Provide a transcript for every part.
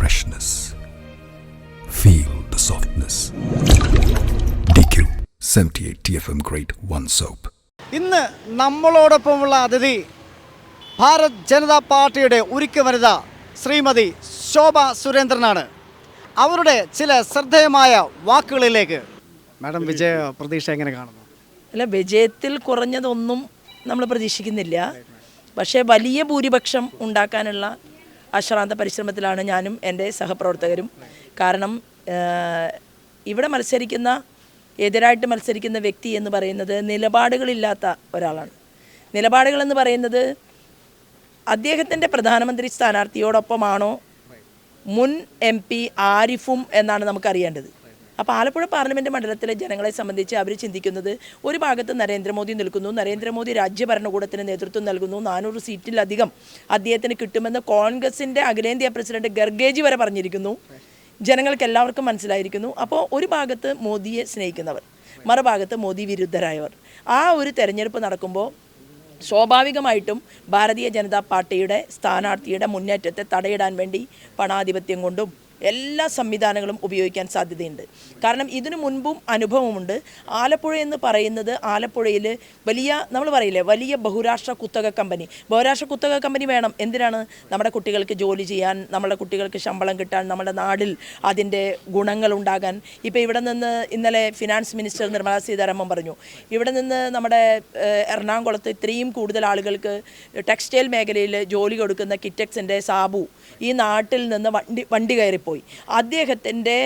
freshness. Feel the softness. DQ 78 TFM Grade 1 Soap. ഇന്ന് നമ്മളോടൊപ്പമുള്ള അതിഥി ഭാരത് ജനതാ പാർട്ടിയുടെ ഉരുക്ക് വനിത ശ്രീമതി ശോഭ സുരേന്ദ്രനാണ് അവരുടെ ചില ശ്രദ്ധേയമായ വാക്കുകളിലേക്ക് മാഡം വിജയ പ്രതീക്ഷ എങ്ങനെ കാണുന്നു അല്ല വിജയത്തിൽ കുറഞ്ഞതൊന്നും നമ്മൾ പ്രതീക്ഷിക്കുന്നില്ല പക്ഷേ വലിയ ഭൂരിപക്ഷം ഉണ്ടാക്കാനുള്ള അശ്രാന്ത പരിശ്രമത്തിലാണ് ഞാനും എന്റെ സഹപ്രവർത്തകരും. കാരണം ഇവിടെ മത്സരിക്കുന്ന എതിരായിട്ട് മത്സരിക്കുന്ന വ്യക്തി എന്ന് പറയുന്നത് നിലപാടുകളില്ലാത്ത ഒരാളാണ്. നിലപാടുകളെന്ന് പറയുന്നത് അദ്ദേഹത്തിന്റെ പ്രധാനമന്ത്രി സ്ഥാനാർത്ഥിയോടൊപ്പമാണോ? മുൻ എം പി ആരിഫും എന്നാണ് നമുക്കറിയേണ്ടത്. അപ്പോൾ ആലപ്പുഴ പാർലമെന്റ് മണ്ഡലത്തിലെ ജനങ്ങളെ സംബന്ധിച്ച് അവർ ചിന്തിക്കുന്നത് ഒരു ഭാഗത്ത് നരേന്ദ്രമോദി നിൽക്കുന്നു നരേന്ദ്രമോദി രാജ്യഭരണകൂടത്തിന് നേതൃത്വം നൽകുന്നു നാനൂറ് സീറ്റിലധികം അദ്ദേഹത്തിന് കിട്ടുമെന്ന് കോൺഗ്രസിന്റെ അഖിലേന്ത്യാ പ്രസിഡന്റ് ഗർഗേജി വരെ പറഞ്ഞിരിക്കുന്നു. ജനങ്ങൾക്ക് എല്ലാവർക്കും മനസ്സിലായിരിക്കുന്നു. അപ്പോൾ ഒരു ഭാഗത്ത് മോദിയെ സ്നേഹിക്കുന്നവർ മറുഭാഗത്ത് മോദി വിരുദ്ധരായവർ. ആ ഒരു തെരഞ്ഞെടുപ്പ് നടക്കുമ്പോൾ സ്വാഭാവികമായിട്ടും ഭാരതീയ ജനതാ പാർട്ടിയുടെ സ്ഥാനാർത്ഥിയുടെ മുന്നേറ്റത്തെ തടയിടാൻ വേണ്ടി പണാധിപത്യം കൊണ്ടും എല്ലാ സംവിധാനങ്ങളും ഉപയോഗിക്കാൻ സാധ്യതയുണ്ട്. കാരണം ഇതിനു മുൻപും അനുഭവമുണ്ട്. ആലപ്പുഴ എന്ന് പറയുന്നത് ആലപ്പുഴയിൽ വലിയ നമ്മൾ പറയില്ലേ വലിയ ബഹുരാഷ്ട്ര കുത്തക കമ്പനി. ബഹുരാഷ്ട്ര കുത്തക കമ്പനി വേണം. എന്തിനാണ്? നമ്മുടെ കുട്ടികൾക്ക് ജോലി ചെയ്യാൻ നമ്മുടെ കുട്ടികൾക്ക് ശമ്പളം കിട്ടാൻ നമ്മുടെ നാടിൽ അതിന്റെ ഗുണങ്ങൾ ഉണ്ടാകാൻ. ഇപ്പോൾ ഇവിടെ നിന്ന് ഇന്നലെ ഫിനാൻസ് മിനിസ്റ്റർ നിർമ്മലാ സീതാരാമൻ പറഞ്ഞു. ഇവിടെ നിന്ന് നമ്മുടെ എറണാകുളത്ത് ഇത്രയും കൂടുതൽ ആളുകൾക്ക് ടെക്സ്റ്റൈൽ മേഖലയിൽ ജോലി കൊടുക്കുന്ന കിറ്റക്സിന്റെ സാബു ഈ നാട്ടിൽ നിന്ന് വണ്ടി വണ്ടി കയറിപ്പോയി. അദ്ദേഹത്തിന്റെ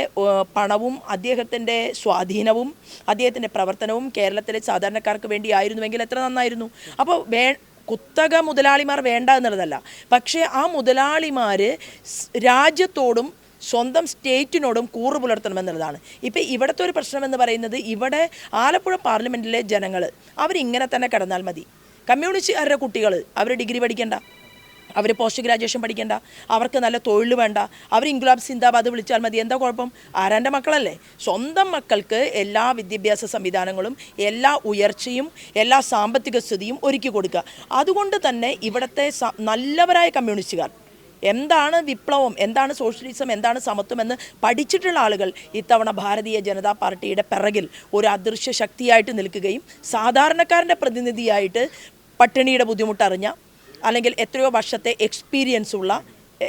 പണവും അദ്ദേഹത്തിന്റെ സ്വാധീനവും അദ്ദേഹത്തിന്റെ പ്രവർത്തനവും കേരളത്തിലെ സാധാരണക്കാർക്ക് വേണ്ടി ആയിരുന്നുവെങ്കിൽ എത്ര നന്നായിരുന്നു. അപ്പോൾ വേ കുത്തക മുതലാളിമാർ വേണ്ട എന്നുള്ളതല്ല. പക്ഷേ ആ മുതലാളിമാർ രാജ്യത്തോടും സ്വന്തം സ്റ്റേറ്റിനോടും കൂറ് പുലർത്തണമെന്നുള്ളതാണ് ഇപ്പം ഇവിടുത്തെ ഒരു പ്രശ്നം എന്ന് പറയുന്നത് ഇവിടെ ആലപ്പുഴ പാർലമെന്റിലെ ജനങ്ങൾ അവരിങ്ങനെ തന്നെ കിടന്നാൽ മതി. കമ്മ്യൂണിസ്റ്റുകാരുടെ കുട്ടികൾ അവർ ഡിഗ്രി പഠിക്കണ്ട. അവർ പോസ്റ്റ് ഗ്രാജുവേഷൻ പഠിക്കേണ്ട. അവർക്ക് നല്ല തൊഴിൽ വേണ്ട. അവർ ഇൻക്ലാബ് സിന്ദാബാദ് വിളിച്ചാൽ മതി. എന്താ കുഴപ്പം? ആരാന്റെ മക്കളല്ലേ? സ്വന്തം മക്കൾക്ക് എല്ലാ വിദ്യാഭ്യാസ സംവിധാനങ്ങളും എല്ലാ ഉയർച്ചയും എല്ലാ സാമ്പത്തിക സ്ഥിതിയും ഒരുക്കി കൊടുക്കുക. അതുകൊണ്ട് തന്നെ ഇവിടുത്തെ നല്ലവരായ കമ്മ്യൂണിസ്റ്റുകാർ എന്താണ് വിപ്ലവം? എന്താണ് സോഷ്യലിസം എന്താണ് സമത്വം? എന്ന് പഠിച്ചിട്ടുള്ള ആളുകൾ ഇത്തവണ ഭാരതീയ ജനതാ പാർട്ടിയുടെ പിറകിൽ ഒരു അദൃശ്യ ശക്തിയായിട്ട് നിൽക്കുകയും സാധാരണക്കാരന്റെ പ്രതിനിധിയായിട്ട് പട്ടിണിയുടെ ബുദ്ധിമുട്ടറിഞ്ഞ അല്ലെങ്കിൽ എത്രയോ വർഷത്തെ എക്സ്പീരിയൻസ് ഉള്ള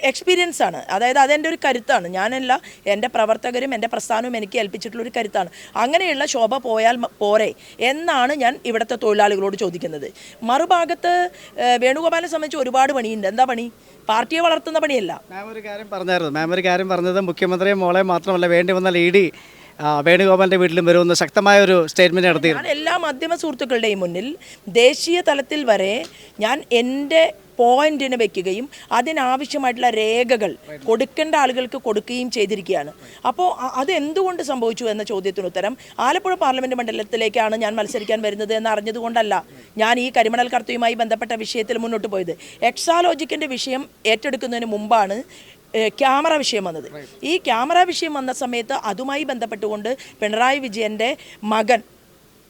എക്സ്പീരിയൻസ് ആണ്. അതായത് അതെന്റെ ഒരു കരുത്താണ്. ഞാനല്ല എന്റെ പ്രവർത്തകരും എന്റെ പ്രസ്ഥാനവും എനിക്ക് ഏൽപ്പിച്ചിട്ടുള്ള ഒരു കരുത്താണ്. അങ്ങനെയുള്ള ശോഭ പോയാൽ പോരെ എന്നാണ് ഞാൻ ഇവിടുത്തെ തൊഴിലാളികളോട് ചോദിക്കുന്നത്. മറുഭാഗത്ത് വേണുഗോപാലിനെ സംബന്ധിച്ച് ഒരുപാട് പണിയുണ്ട്. എന്താ പണി? പാർട്ടിയെ വളർത്തുന്ന പണിയല്ല. മാം ഒരു കാര്യം പറഞ്ഞായിരുന്നു. മാം ഒരു കാര്യം പറഞ്ഞത് മുഖ്യമന്ത്രിയെ മോളെ മാത്രമല്ല വേണ്ടി വന്നാൽ ഇ ഡി വേണുഗോപാലിന്റെ വീട്ടിലും വരുമെന്ന് ശക്തമായ ഒരു സ്റ്റേറ്റ്മെന്റ് നടത്തിയിരുന്നു. ഞാൻ എല്ലാ മാധ്യമ സുഹൃത്തുക്കളുടെയും മുന്നിൽ ദേശീയ തലത്തിൽ വരെ ഞാൻ എന്റെ പോയിന്റിന് വെക്കുകയും അതിനാവശ്യമായിട്ടുള്ള രേഖകൾ കൊടുക്കേണ്ട ആളുകൾക്ക് കൊടുക്കുകയും ചെയ്തിരിക്കുകയാണ്. അപ്പോൾ അത് എന്തുകൊണ്ട് സംഭവിച്ചു എന്ന ചോദ്യത്തിന് ഉത്തരം ആലപ്പുഴ പാർലമെന്റ് മണ്ഡലത്തിലേക്കാണ് ഞാൻ മത്സരിക്കാൻ വരുന്നത് എന്ന് അറിഞ്ഞതുകൊണ്ടല്ല ഞാൻ ഈ കരിമണൽ കർത്തയുമായി ബന്ധപ്പെട്ട വിഷയത്തിൽ മുന്നോട്ട് പോയത്. എക്സാലോജിക്കിന്റെ വിഷയം ഏറ്റെടുക്കുന്നതിന് മുമ്പാണ് ക്യാമറ വിഷയം വന്നത്. ഈ ക്യാമറ വിഷയം വന്ന സമയത്ത് അതുമായി ബന്ധപ്പെട്ടുകൊണ്ട് പിണറായി വിജയന്റെ മകൻ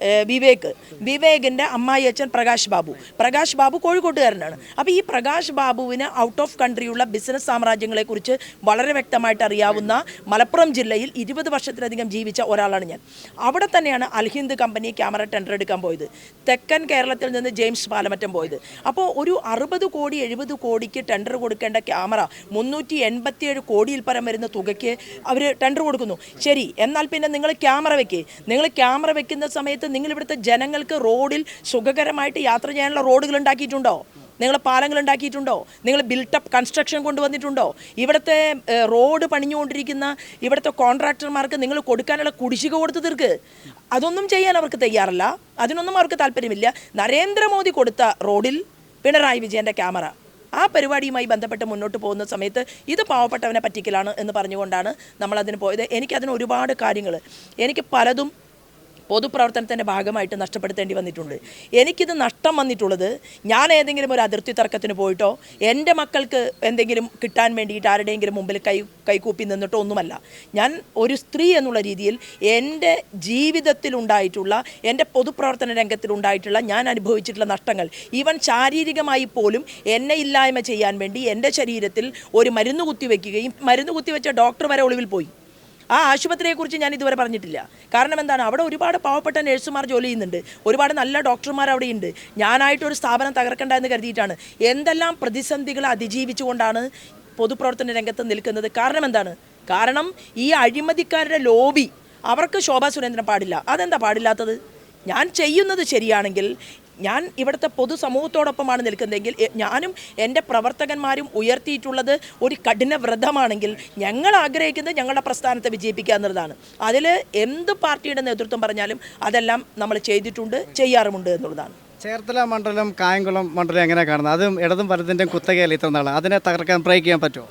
വിവേക്. വിവേകിന്റെ അമ്മായി അച്ഛൻ പ്രകാശ് ബാബു. പ്രകാശ് ബാബു കോഴിക്കോട്ടുകാരനാണ്. അപ്പോൾ ഈ പ്രകാശ് ബാബുവിന് ഔട്ട് ഓഫ് കൺട്രിയുള്ള ബിസിനസ് സാമ്രാജ്യങ്ങളെക്കുറിച്ച് വളരെ വ്യക്തമായിട്ട് അറിയാവുന്ന മലപ്പുറം ജില്ലയിൽ ഇരുപത് വർഷത്തിലധികം ജീവിച്ച ഒരാളാണ് ഞാൻ. അവിടെ തന്നെയാണ് അൽഹിന്ദ് കമ്പനി ക്യാമറ ടെൻഡർ എടുക്കാൻ പോയത്. തെക്കൻ കേരളത്തിൽ നിന്ന് ജെയിംസ് പാലമറ്റം പോയത്. അപ്പോൾ ഒരു അറുപത് കോടി എഴുപത് കോടിക്ക് ടെൻഡർ കൊടുക്കേണ്ട ക്യാമറ മുന്നൂറ്റി എൺപത്തിയേഴ് കോടിയിൽ പരം വരുന്ന തുകയ്ക്ക് അവർ ടെൻഡർ കൊടുക്കുന്നു. ശരി എന്നാൽ പിന്നെ നിങ്ങൾ ക്യാമറ വെക്കേ. നിങ്ങൾ ക്യാമറ വെക്കുന്ന സമയത്ത് നിങ്ങൾ ഇവിടുത്തെ ജനങ്ങൾക്ക് റോഡിൽ സുഖകരമായിട്ട് യാത്ര ചെയ്യാനുള്ള റോഡുകൾ ഉണ്ടാക്കിയിട്ടുണ്ടോ? നിങ്ങൾ പാലങ്ങൾ ഉണ്ടാക്കിയിട്ടുണ്ടോ? നിങ്ങൾ ബിൽട്ടപ്പ് കൺസ്ട്രക്ഷൻ കൊണ്ടുവന്നിട്ടുണ്ടോ? ഇവിടുത്തെ റോഡ് പണിഞ്ഞുകൊണ്ടിരിക്കുന്ന ഇവിടുത്തെ കോൺട്രാക്ടർമാർക്ക് നിങ്ങൾ കൊടുക്കാനുള്ള കുടിശ്ശിക കൊടുത്ത് തീർക്ക്. അതൊന്നും ചെയ്യാൻ അവർക്ക് തയ്യാറല്ല. അതിനൊന്നും അവർക്ക് താല്പര്യമില്ല. നരേന്ദ്രമോദി കൊടുത്ത റോഡിൽ പിണറായി വിജയന്റെ ക്യാമറ. ആ പരിപാടിയുമായി ബന്ധപ്പെട്ട് മുന്നോട്ട് പോകുന്ന സമയത്ത് ഇത് പാവപ്പെട്ടവനെ പറ്റിക്കലാണ് എന്ന് പറഞ്ഞുകൊണ്ടാണ് നമ്മളതിന് പോയത്. എനിക്കതിന് ഒരുപാട് കാര്യങ്ങൾ എനിക്ക് പലതും പൊതുപ്രവർത്തനത്തിന്റെ ഭാഗമായിട്ട് നഷ്ടപ്പെടുത്തേണ്ടി വന്നിട്ടുണ്ട്. എനിക്കിത് നഷ്ടം വന്നിട്ടുള്ളത് ഞാൻ ഏതെങ്കിലും ഒരു അതിർത്തി തർക്കത്തിന് പോയിട്ടോ എന്റെ മക്കൾക്ക് എന്തെങ്കിലും കിട്ടാൻ വേണ്ടിയിട്ട് ആരുടെയെങ്കിലും മുമ്പിൽ കൈ കൈകൂപ്പി നിന്നിട്ടോ ഒന്നുമല്ല. ഞാൻ ഒരു സ്ത്രീ എന്നുള്ള രീതിയിൽ എന്റെ ജീവിതത്തിലുണ്ടായിട്ടുള്ള എന്റെ പൊതുപ്രവർത്തന രംഗത്തിലുണ്ടായിട്ടുള്ള ഞാൻ അനുഭവിച്ചിട്ടുള്ള നഷ്ടങ്ങൾ ഈവൻ ശാരീരികമായി പോലും എന്നെ ഇല്ലായ്മ ചെയ്യാൻ വേണ്ടി എന്റെ ശരീരത്തിൽ ഒരു മരുന്ന് കുത്തിവെക്കുകയും മരുന്ന് കുത്തിവെച്ച ഡോക്ടർ വരെ ഒളിവിൽ പോയി. ആ ആശുപത്രിയെക്കുറിച്ച് ഞാൻ ഇതുവരെ പറഞ്ഞിട്ടില്ല. കാരണം എന്താണ്? അവിടെ ഒരുപാട് പാവപ്പെട്ട നഴ്സുമാർ ജോലി ചെയ്യുന്നുണ്ട്. ഒരുപാട് നല്ല ഡോക്ടർമാർ അവിടെയുണ്ട് ഞാനായിട്ടൊരു സ്ഥാപനം തകർക്കണ്ട എന്ന് കരുതിയിട്ടാണ്. എന്തെല്ലാം പ്രതിസന്ധികൾ അതിജീവിച്ചുകൊണ്ടാണ് പൊതുപ്രവർത്തന രംഗത്ത് നിൽക്കുന്നത്? കാരണം എന്താണ്? കാരണം ഈ അഴിമതിക്കാരുടെ ലോബി അവർക്ക് ശോഭാ സുരേന്ദ്രൻ പാടില്ല. അതെന്താ പാടില്ലാത്തത്? ഞാൻ ചെയ്യുന്നത് ശരിയാണെങ്കിൽ ഞാൻ ഇവിടുത്തെ പൊതുസമൂഹത്തോടൊപ്പമാണ് നിൽക്കുന്നതെങ്കിൽ ഞാനും എന്റെ പ്രവർത്തകന്മാരും ഉയർത്തിയിട്ടുള്ളത് ഒരു കഠിന വ്രതമാണെങ്കിൽ ഞങ്ങൾ ആഗ്രഹിക്കുന്നത് ഞങ്ങളുടെ പ്രസ്ഥാനത്തെ വിജയിപ്പിക്കുക എന്നുള്ളതാണ്. അതിൽ എന്ത് പാർട്ടിയുടെ നേതൃത്വം പറഞ്ഞാലും അതെല്ലാം നമ്മൾ ചെയ്തിട്ടുണ്ട് ചെയ്യാറുമുണ്ട് എന്നുള്ളതാണ്. ചേർത്തല മണ്ഡലം കായംകുളം മണ്ഡലം എങ്ങനെ കാണുന്നത്? അതും ഇടതും വലതിന്റെയും കുത്തകയല്ല ഇത്ര നാളെ? അതിനെ തകർക്കാൻ ബ്രേക്ക് ചെയ്യാൻ പറ്റുമോ?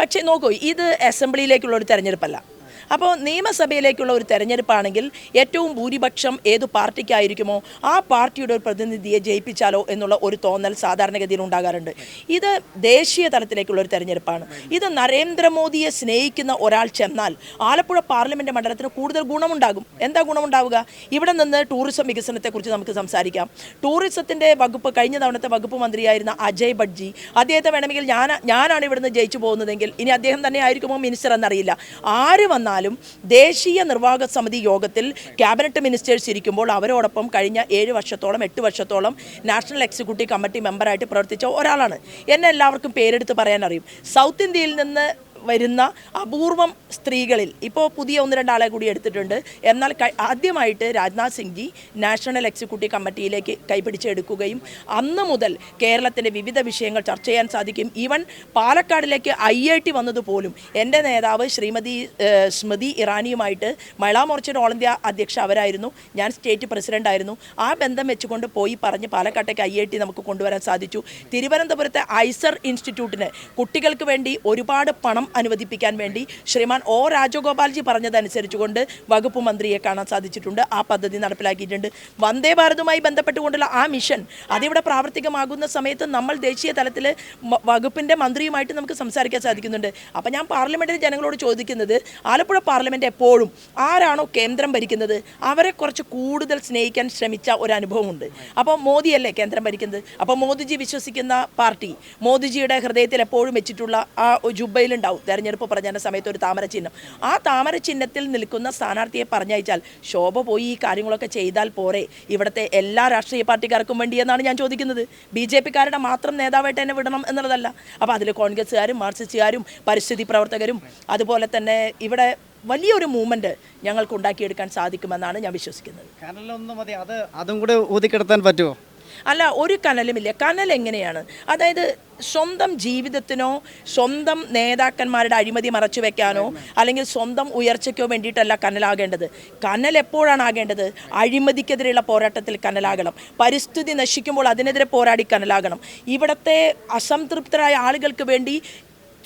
പക്ഷേ നോക്കൂ ഇത് അസംബ്ലിയിലേക്കുള്ള ഒരു തെരഞ്ഞെടുപ്പല്ല. അപ്പോൾ നിയമസഭയിലേക്കുള്ള ഒരു തെരഞ്ഞെടുപ്പാണെങ്കിൽ ഏറ്റവും ഭൂരിപക്ഷം ഏത് പാർട്ടിക്കായിരിക്കുമോ ആ പാർട്ടിയുടെ ഒരു പ്രതിനിധിയെ ജയിപ്പിച്ചാലോ എന്നുള്ള ഒരു തോന്നൽ സാധാരണഗതിയിൽ ഉണ്ടാകാറുണ്ട്. ഇത് ദേശീയ തലത്തിലേക്കുള്ള ഒരു തെരഞ്ഞെടുപ്പാണ്. ഇത് നരേന്ദ്രമോദിയെ സ്നേഹിക്കുന്ന ഒരാൾ ചെന്നാൽ ആലപ്പുഴ പാർലമെന്റ് മണ്ഡലത്തിന് കൂടുതൽ ഗുണമുണ്ടാകും. എന്താ ഗുണമുണ്ടാവുക? ഇവിടെ നിന്ന് ടൂറിസം വികസനത്തെക്കുറിച്ച് നമുക്ക് സംസാരിക്കാം. ടൂറിസത്തിന്റെ വകുപ്പ് കഴിഞ്ഞ തവണത്തെ വകുപ്പ് മന്ത്രിയായിരുന്ന അജയ് ബഡ്ജി അദ്ദേഹത്തെ വേണമെങ്കിൽ ഞാൻ ഞാനാണ് ഇവിടുന്ന് ജയിച്ചു പോകുന്നതെങ്കിൽ ഇനി അദ്ദേഹം തന്നെ ആയിരിക്കുമോ മിനിസ്റ്റർ എന്നറിയില്ല. ആര് വന്നാലും ദേശീയ നിർവാഹക സമിതി യോഗത്തിൽ ക്യാബിനറ്റ് മിനിസ്റ്റേഴ്സ് ഇരിക്കുമ്പോൾ അവരോടൊപ്പം കഴിഞ്ഞ ഏഴ് വർഷത്തോളം എട്ട് വർഷത്തോളം നാഷണൽ എക്സിക്യൂട്ടീവ് കമ്മിറ്റി മെമ്പറായിട്ട് പ്രവർത്തിച്ച ഒരാളാണ്. എന്നെ എല്ലാവർക്കും പേരെടുത്ത് പറയാൻ അറിയും സൗത്ത് ഇന്ത്യയിൽ നിന്ന് വരുന്ന അപൂർവം സ്ത്രീകളിൽ ഇപ്പോൾ പുതിയ ഒന്ന് രണ്ടാളെ കൂടി എടുത്തിട്ടുണ്ട്. എന്നാൽ ആദ്യമായിട്ട് രാജ്നാഥ് സിംഗ് ജി നാഷണൽ എക്സിക്യൂട്ടീവ് കമ്മിറ്റിയിലേക്ക് കൈപിടിച്ചെടുക്കുകയും അന്ന് മുതൽ കേരളത്തിന്റെ വിവിധ വിഷയങ്ങൾ ചർച്ച ചെയ്യാൻ സാധിക്കും. ഈവൻ പാലക്കാടിലേക്ക് ഐ ഐ ടി വന്നതുപോലും എന്റെ നേതാവ് ശ്രീമതി സ്മൃതി ഇറാനിയുമായിട്ട് മഹിളാ മോർച്ചയുടെ ഓൾ ഇന്ത്യ അധ്യക്ഷ അവരായിരുന്നു. ഞാൻ സ്റ്റേറ്റ് പ്രസിഡന്റ് ആയിരുന്നു. ആ ബന്ധം വെച്ചുകൊണ്ട് പോയി പറഞ്ഞ് പാലക്കാട്ടേക്ക് ഐ ഐ ടി നമുക്ക് കൊണ്ടുവരാൻ സാധിച്ചു. തിരുവനന്തപുരത്തെ ഐസർ ഇൻസ്റ്റിറ്റ്യൂട്ടിന് കുട്ടികൾക്ക് വേണ്ടി ഒരുപാട് പണം അനുവദിപ്പിക്കാൻ വേണ്ടി ശ്രീമാൻ ഒ രാജഗോപാൽജി പറഞ്ഞതനുസരിച്ചുകൊണ്ട് വകുപ്പ് മന്ത്രിയെ കാണാൻ സാധിച്ചിട്ടുണ്ട്. ആ പദ്ധതി നടപ്പിലാക്കിയിട്ടുണ്ട്. വന്ദേ ഭാരതുമായി ബന്ധപ്പെട്ടുകൊണ്ടുള്ള ആ മിഷൻ അതിവിടെ പ്രാവർത്തികമാകുന്ന സമയത്ത് നമ്മൾ ദേശീയ തലത്തിൽ വകുപ്പിന്റെ മന്ത്രിയുമായിട്ട് നമുക്ക് സംസാരിക്കാൻ സാധിക്കുന്നുണ്ട്. അപ്പം ഞാൻ പാർലമെന്റിൽ ജനങ്ങളോട് ചോദിക്കുന്നത് ആലപ്പുഴ പാർലമെന്റ് എപ്പോഴും ആരാണോ കേന്ദ്രം ഭരിക്കുന്നത്? അവരെ കുറച്ച് കൂടുതൽ സ്നേഹിക്കാൻ ശ്രമിച്ച ഒരു അനുഭവമുണ്ട്. അപ്പോൾ മോദിയല്ലേ കേന്ദ്രം ഭരിക്കുന്നത്? അപ്പോൾ മോദിജി വിശ്വസിക്കുന്ന പാർട്ടി മോദിജിയുടെ ഹൃദയത്തിൽ എപ്പോഴും വെച്ചിട്ടുള്ള ആ ജുബയിലുണ്ടാവും തെരഞ്ഞെടുപ്പ് പ്രചരണ സമയത്ത് ഒരു താമര ചിഹ്നം. ആ താമര ചിഹ്നത്തിൽ നിൽക്കുന്ന സ്ഥാനാർത്ഥിയെ പറഞ്ഞയച്ചാൽ ശോഭ പോയി ഈ കാര്യങ്ങളൊക്കെ ചെയ്താൽ പോരെ. ഇവിടുത്തെ എല്ലാ രാഷ്ട്രീയ പാർട്ടിക്കാർക്കും വേണ്ടിയെന്നാണ് ഞാൻ ചോദിക്കുന്നത്. ബി ജെ പിക്കാരുടെ മാത്രം നേതാവായിട്ട് എന്നെ വിടണം എന്നുള്ളതല്ല. അപ്പോൾ അതിൽ കോൺഗ്രസ്സുകാരും മാർക്സിസ്റ്റുകാരും പരിസ്ഥിതി പ്രവർത്തകരും അതുപോലെ തന്നെ ഇവിടെ വലിയൊരു മൂവ്മെന്റ് ഞങ്ങൾക്ക് ഉണ്ടാക്കിയെടുക്കാൻ സാധിക്കുമെന്നാണ് ഞാൻ വിശ്വസിക്കുന്നത്. കനലൊന്നും മതി. അത് അതും കൂടെ ഊതിക്കെടുത്താൻ പറ്റുമോ? അല്ല ഒരു കനലുമില്ല. കനൽ എങ്ങനെയാണ്? അതായത് സ്വന്തം ജീവിതത്തിനോ സ്വന്തം നേതാക്കന്മാരുടെ അഴിമതി മറച്ചു വെക്കാനോ അല്ലെങ്കിൽ സ്വന്തം ഉയർച്ചയ്ക്കോ വേണ്ടിയിട്ടല്ല കനലാകേണ്ടത്. കനൽ എപ്പോഴാണ് ആകേണ്ടത്? അഴിമതിക്കെതിരെയുള്ള പോരാട്ടത്തിൽ കനലാകണം. പരിസ്ഥിതി നശിക്കുമ്പോൾ അതിനെതിരെ പോരാടി കനലാകണം. ഇവിടുത്തെ അസംതൃപ്തരായ ആളുകൾക്ക് വേണ്ടി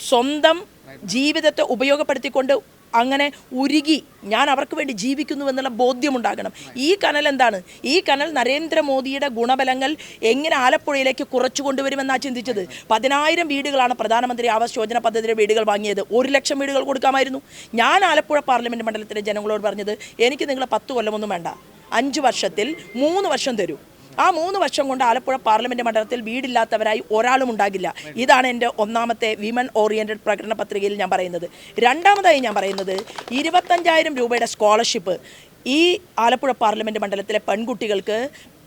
സ്വന്തം ജീവിതത്തെ ഉപയോഗപ്പെടുത്തിക്കൊണ്ട് അങ്ങനെ ഉരുകി ഞാൻ അവർക്ക് വേണ്ടി ജീവിക്കുന്നു എന്നുള്ള ബോധ്യമുണ്ടാകണം. ഈ കനൽ എന്താണ്? ഈ കനൽ നരേന്ദ്രമോദിയുടെ ഗുണബലങ്ങൾ എങ്ങനെ ആലപ്പുഴയിലേക്ക് കുറച്ചു കൊണ്ടുവരുമെന്നാണ് ചിന്തിച്ചത്? പതിനായിരം വീടുകളാണ് പ്രധാനമന്ത്രി ആവാസ് യോജന പദ്ധതിയുടെ വീടുകൾ വാങ്ങിയത്. ഒരു ലക്ഷം വീടുകൾ കൊടുക്കാമായിരുന്നു. ഞാൻ ആലപ്പുഴ പാർലമെന്റ് മണ്ഡലത്തിലെ ജനങ്ങളോട് പറഞ്ഞത് എനിക്ക് നിങ്ങളെ പത്ത് കൊല്ലമൊന്നും വേണ്ട. അഞ്ച് വർഷത്തിൽ മൂന്ന് വർഷം തരൂ. ആ മൂന്ന് വർഷം കൊണ്ട് ആലപ്പുഴ പാർലമെന്റ് മണ്ഡലത്തിൽ വീടില്ലാത്തവരായി ഒരാളും ഉണ്ടാകില്ല. ഇതാണ് എന്റെ ഒന്നാമത്തെ വിമൻ ഓറിയന്റഡ് പ്രകടന പത്രികയിൽ ഞാൻ പറയുന്നത്. രണ്ടാമതായി ഞാൻ പറയുന്നത് ഇരുപത്തഞ്ചായിരം രൂപയുടെ സ്കോളർഷിപ്പ് ഈ ആലപ്പുഴ പാർലമെന്റ് മണ്ഡലത്തിലെ പെൺകുട്ടികൾക്ക്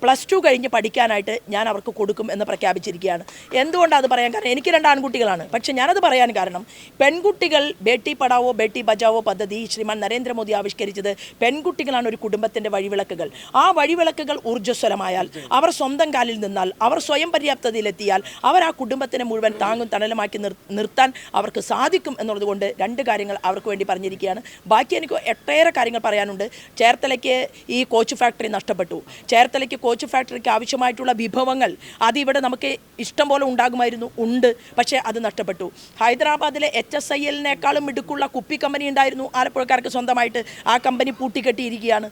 പ്ലസ് ടു കഴിഞ്ഞ് പഠിക്കാനായിട്ട് ഞാൻ അവർക്ക് കൊടുക്കും എന്ന് പ്രഖ്യാപിച്ചിരിക്കുകയാണ്. എന്തുകൊണ്ടാണ് അത് പറയാൻ കാരണം? എനിക്ക് രണ്ട് ആൺകുട്ടികളാണ്. പക്ഷേ ഞാനത് പറയാൻ കാരണം പെൺകുട്ടികൾ ബേട്ടി പഠാവോ ബേട്ടി ബജാവോ പദ്ധതി ശ്രീമാൻ നരേന്ദ്രമോദി ആവിഷ്കരിച്ചത് പെൺകുട്ടികളാണ് ഒരു കുടുംബത്തിന്റെ വഴിവിളക്കുകൾ. ആ വഴിവിളക്കുകൾ ഊർജസ്വലമായാൽ അവർ സ്വന്തം കാലിൽ നിന്നാൽ അവർ സ്വയം പര്യാപ്തതയിലെത്തിയാൽ അവർ ആ കുടുംബത്തിനെ മുഴുവൻ താങ്ങും തണലുമാക്കി നിർത്താൻ അവർക്ക് സാധിക്കും എന്നുള്ളത് കൊണ്ട് രണ്ട് കാര്യങ്ങൾ അവർക്ക് വേണ്ടി പറഞ്ഞിരിക്കുകയാണ്. ബാക്കി എനിക്ക് ഒട്ടേറെ കാര്യങ്ങൾ പറയാനുണ്ട്. ചേർത്തലയ്ക്ക് ഈ കോച്ച് ഫാക്ടറി നഷ്ടപ്പെട്ടു. ചേർത്തലയ്ക്ക് കോച്ച് ഫാക്ടറിക്ക് ആവശ്യമായിട്ടുള്ള വിഭവങ്ങൾ അതിവിടെ നമുക്ക് ഇഷ്ടം പോലെ ഉണ്ടാകുമായിരുന്നു. ഉണ്ട്. പക്ഷേ അത് നഷ്ടപ്പെട്ടു. ഹൈദരാബാദിലെ എച്ച് എസ് ഐ എല്ലിനേക്കാളും മിടുക്കുള്ള കുപ്പി കമ്പനി ഉണ്ടായിരുന്നു. ആലപ്പുഴക്കാർക്ക് സ്വന്തമായിട്ട് ആ കമ്പനി പൂട്ടിക്കെട്ടിയിരിക്കുകയാണ്.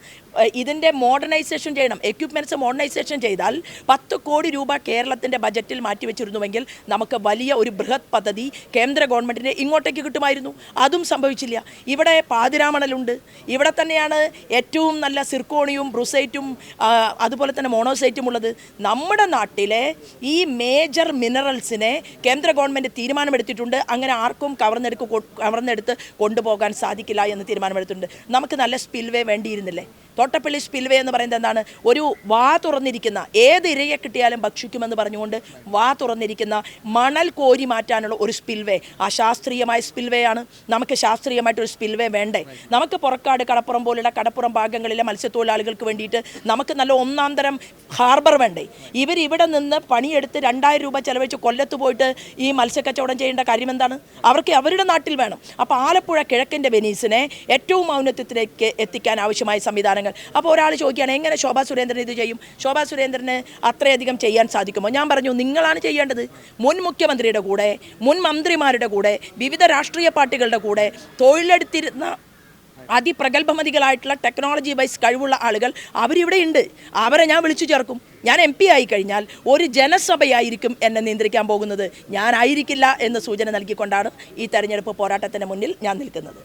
ഇതിന്റെ മോഡേണൈസേഷൻ ചെയ്യണം. എക്യുപ്മെന്റ്സ് മോഡേണൈസേഷൻ ചെയ്താൽ പത്ത് കോടി രൂപ കേരളത്തിന്റെ ബജറ്റിൽ മാറ്റിവെച്ചിരുന്നുവെങ്കിൽ നമുക്ക് വലിയ ഒരു ബൃഹത് പദ്ധതി കേന്ദ്ര ഗവൺമെന്റിന് ഇങ്ങോട്ടേക്ക് കിട്ടുമായിരുന്നു. അതും സംഭവിച്ചില്ല. ഇവിടെ പാതിരാമണലുണ്ട്. ഇവിടെ തന്നെയാണ് ഏറ്റവും നല്ല സിർക്കോണിയും ബ്രുസൈറ്റും അതുപോലെ തന്നെ മോണോസൈറ്റും ഉള്ളത് നമ്മുടെ നാട്ടിലെ ഈ മേജർ മിനറൽസിനെ കേന്ദ്ര ഗവൺമെന്റ് തീരുമാനമെടുത്തിട്ടുണ്ട്. അങ്ങനെ ആർക്കും കവർന്നെടുക്ക് കവർന്നെടുത്ത് കൊണ്ടുപോകാൻ സാധിക്കില്ല എന്ന് തീരുമാനമെടുത്തിട്ടുണ്ട്. നമുക്ക് നല്ല സ്പിൽവേ വേണ്ടിയിരുന്നില്ലേ? തോട്ടപ്പള്ളി സ്പിൽവേ എന്ന് പറയുന്നത് എന്താണ്? ഒരു വാ തുറന്നിരിക്കുന്ന ഏത് ഇരയെ കിട്ടിയാലും ഭക്ഷിക്കുമെന്ന് പറഞ്ഞുകൊണ്ട് വാ തുറന്നിരിക്കുന്ന മണൽ കോരി മാറ്റാനുള്ള ഒരു സ്പിൽവേ. ആ ശാസ്ത്രീയമായ സ്പിൽവേ ആണ്. നമുക്ക് ശാസ്ത്രീയമായിട്ടൊരു സ്പിൽവേ വേണ്ടേ? നമുക്ക് പുറക്കാട് കടപ്പുറം പോലുള്ള കടപ്പുറം ഭാഗങ്ങളിലെ മത്സ്യത്തൊഴിലാളികൾക്ക് വേണ്ടിയിട്ട് നമുക്ക് നല്ല ഒന്നാം തരം ഹാർബർ വേണ്ടേ? ഇവർ ഇവിടെ നിന്ന് പണിയെടുത്ത് രണ്ടായിരം രൂപ ചെലവഴിച്ച് കൊല്ലത്ത് പോയിട്ട് ഈ മത്സ്യക്കച്ചവടം ചെയ്യേണ്ട കാര്യം എന്താണ്? അവർക്ക് അവരുടെ നാട്ടിൽ വേണം. അപ്പോൾ ആലപ്പുഴ കിഴക്കിന്റെ വെനീസിനെ ഏറ്റവും ഔന്നത്യത്തിലേക്ക് എത്തിക്കാൻ ആവശ്യമായ സംവിധാനങ്ങൾ അപ്പോൾ ഒരാൾ ചോദിക്കുകയാണ് എങ്ങനെ ശോഭാ സുരേന്ദ്രൻ ഇത് ചെയ്യും? ശോഭാ സുരേന്ദ്രന് അത്രയധികം ചെയ്യാൻ സാധിക്കുമോ? ഞാൻ പറഞ്ഞു നിങ്ങളാണ് ചെയ്യേണ്ടത്. മുൻ മുഖ്യമന്ത്രിയുടെ കൂടെ മുൻ മന്ത്രിമാരുടെ കൂടെ വിവിധ രാഷ്ട്രീയ പാർട്ടികളുടെ കൂടെ തൊഴിലെടുത്തിരുന്ന അതിപ്രഗത്ഭമതികളായിട്ടുള്ള ടെക്നോളജി വൈസ് കഴിവുള്ള ആളുകൾ അവരിവിടെ ഉണ്ട്. അവരെ ഞാൻ വിളിച്ചു ചേർക്കും. ഞാൻ എം പി ആയി കഴിഞ്ഞാൽ ഒരു ജനസഭയായിരിക്കും എന്നെ നിയന്ത്രിക്കാൻ പോകുന്നത്. ഞാനായിരിക്കില്ല എന്ന് സൂചന നൽകിക്കൊണ്ടാണ് ഈ തെരഞ്ഞെടുപ്പ് പോരാട്ടത്തിന് മുന്നിൽ ഞാൻ നിൽക്കുന്നത്.